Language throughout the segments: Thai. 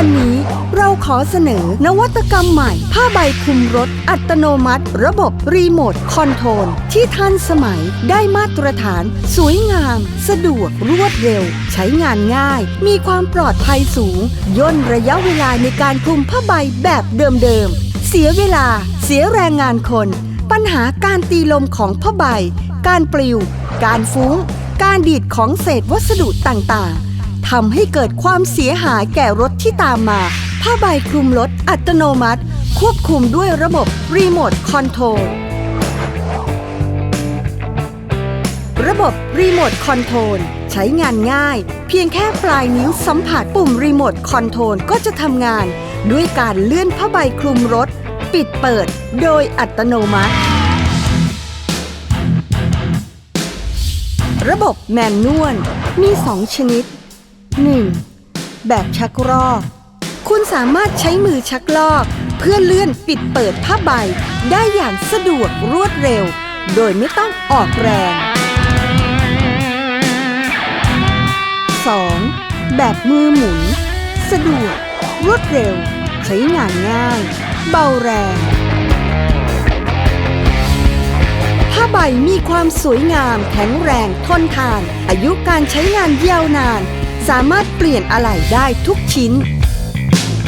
วันนี้เราขอเสนอนวัตกรรมใหม่ ผ้าใบคลุมรถ อัตโนมัติ ระบบรีโมทคอนโทรลที่ทันสมัยได้มาตรฐาน สวยงาม สะดวกรวดเร็ว ใช้งานง่าย มีความปลอดภัยสูง ย่นระยะเวลาในการคลุมผ้าใบแบบเดิมๆ เสียเวลา เสียแรงงานคน ปัญหาการตีลมของผ้าใบ การปลิว การฟุ้ง การดีดของเศษวัสดุต่างๆ ทำให้เกิดความเสียหายแก่รถที่ตามมา ผ้าใบคลุมรถอัตโนมัติ ควบคุมด้วยระบบรีโมทคอนโทรลระบบรีโมทคอนโทรลใช้งานง่าย เพียงแค่ปลายนิ้วสัมผัสปุ่มรีโมทคอนโทรลก็จะทำงาน ด้วยการเลื่อนผ้าใบคลุมรถ ปิดเปิดโดยอัตโนมัติ ระบบแมนนวลมี 2 ชนิด 1. แบบชักรอก คุณสามารถใช้มือชักลอก เพื่อเลื่อนปิดเปิดผ้าใบ ได้อย่างสะดวกรวดเร็ว โดยไม่ต้องออกแรง 2. แบบมือหมุน สะดวก รวดเร็ว ใช้งานง่าย เบาแรงผ้าใบมีความสวยงาม แข็งแรงทนทาน อายุการใช้งานยาวนาน สามารถเปลี่ยนอะไหล่ได้ทุกชิ้น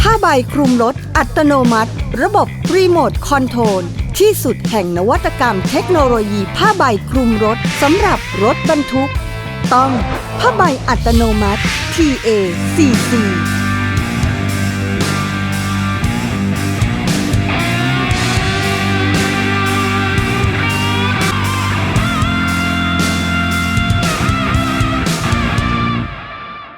ผ้าใบคลุมรถอัตโนมัติ ระบบรีโมทคอนโทรลที่สุดแห่งนวัตกรรมเทคโนโลยีผ้าใบคลุมรถสำหรับรถบรรทุก ต้องผ้าใบอัตโนมัติ TA 44